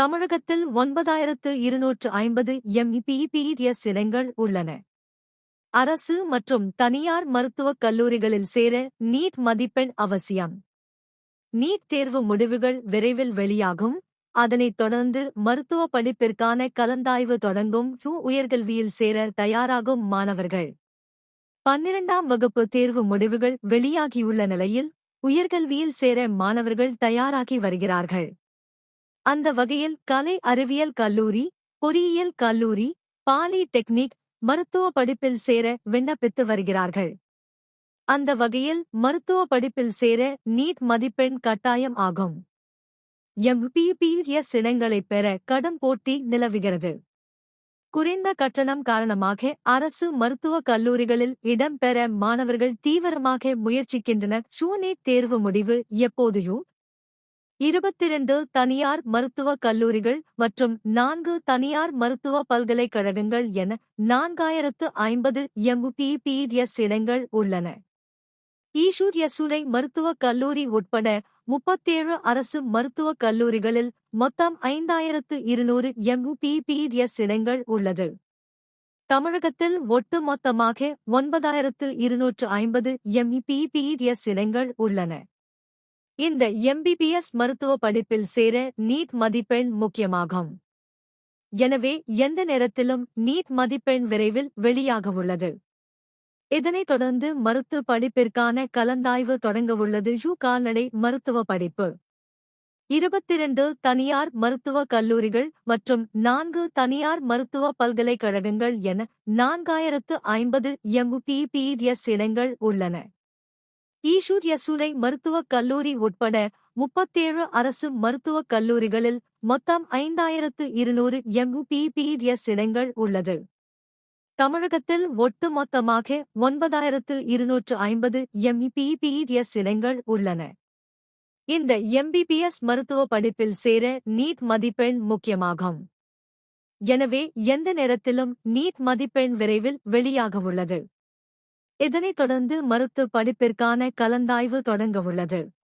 தமிழகத்தில் ஒன்பதாயிரத்து இருநூற்று ஐம்பது எம்இபிஇபிஎஸ் இடங்கள் உள்ளன. அரசு மற்றும் தனியார் மருத்துவக் கல்லூரிகளில் சேர நீட் மதிப்பெண் அவசியம். நீட் தேர்வு முடிவுகள் விரைவில் வெளியாகும். அதனைத் தொடர்ந்து மருத்துவ படிப்பிற்கான கலந்தாய்வு தொடங்கும் ஹூ உயர்கல்வியில் சேர தயாராகும் மாணவர்கள். பன்னிரண்டாம் வகுப்பு தேர்வு முடிவுகள் வெளியாகியுள்ள நிலையில் உயர்கல்வியில் சேர மாணவர்கள் தயாராகி வருகிறார்கள். அந்த வகையில் கலை அறிவியல் கல்லூரி பொறியியல் கல்லூரி பாலி டெக்னிக் மருத்துவ படிப்பில் சேர விண்ணப்பித்து வருகிறார்கள். அந்த வகையில் மருத்துவ படிப்பில் சேர நீட் மதிப்பெண் கட்டாயம் ஆகும். எம்பிபிஎஸ் இடங்களைப் பெற கடும் போட்டி நிலவுகிறது. குறைந்த கட்டணம் காரணமாக அரசு மருத்துவக் கல்லூரிகளில் இடம்பெற மாணவர்கள் தீவிரமாக முயற்சிக்கின்றனர். ஷூனேட் தேர்வு முடிவு எப்போதையோ இருபத்திரண்டு தனியார் மருத்துவக் கல்லூரிகள் மற்றும் நான்கு தனியார் மருத்துவ பல்கலைக்கழகங்கள் என நான்காயிரத்து ஐம்பது எம்பிபிஎஸ் இடங்கள் உள்ளன. ஈஷூர் யசுலை மருத்துவக் கல்லூரி உட்பட முப்பத்தேழு அரசு மருத்துவக் கல்லூரிகளில் மொத்தம் ஐந்தாயிரத்து இருநூறு எம்பிபிஎஸ் இடங்கள் உள்ளது. தமிழகத்தில் ஒட்டுமொத்தமாக ஒன்பதாயிரத்து இருநூற்று ஐம்பது எம்பிபிஎஸ் இடங்கள் உள்ளன. இந்த எம்பிபிஎஸ் மருத்துவ படிப்பில் சேர நீட் மதிப்பெண் முக்கியமாகும். எனவே எந்த நேரத்திலும் நீட் மதிப்பெண் விரைவில் வெளியாகவுள்ளது. இதனைத் தொடர்ந்து மருத்துவ படிப்பிற்கான கலந்தாய்வு தொடங்கவுள்ளது யூ கால்நடை மருத்துவ படிப்பு. இருபத்திரண்டு தனியார் மருத்துவக் கல்லூரிகள் மற்றும் நான்கு தனியார் மருத்துவ பல்கலைக்கழகங்கள் என நான்காயிரத்து ஐம்பது எம்பிபிஎஸ் இடங்கள் உள்ளன. ஈஷூர் யசுலை மருத்துவக் கல்லூரி உட்பட முப்பத்தேழு அரசு மருத்துவக் கல்லூரிகளில் மொத்தம் ஐந்தாயிரத்து இருநூறு எம்பிபிஎஸ் இடங்கள் உள்ளது. தமிழகத்தில் ஒட்டுமொத்தமாக ஒன்பதாயிரத்து இருநூற்று ஐம்பது எம்பிபிஎஸ் இடங்கள் உள்ளன. இந்த எம்பிபிஎஸ் மருத்துவ படிப்பில் சேர நீட் மதிப்பெண் முக்கியமாகும். எனவே எந்த நேரத்திலும் நீட் மதிப்பெண் விரைவில் வெளியாகவுள்ளது. இதனைத் தொடர்ந்து மருத்துவ படிப்பிற்கான கலந்தாய்வு தொடங்கவுள்ளது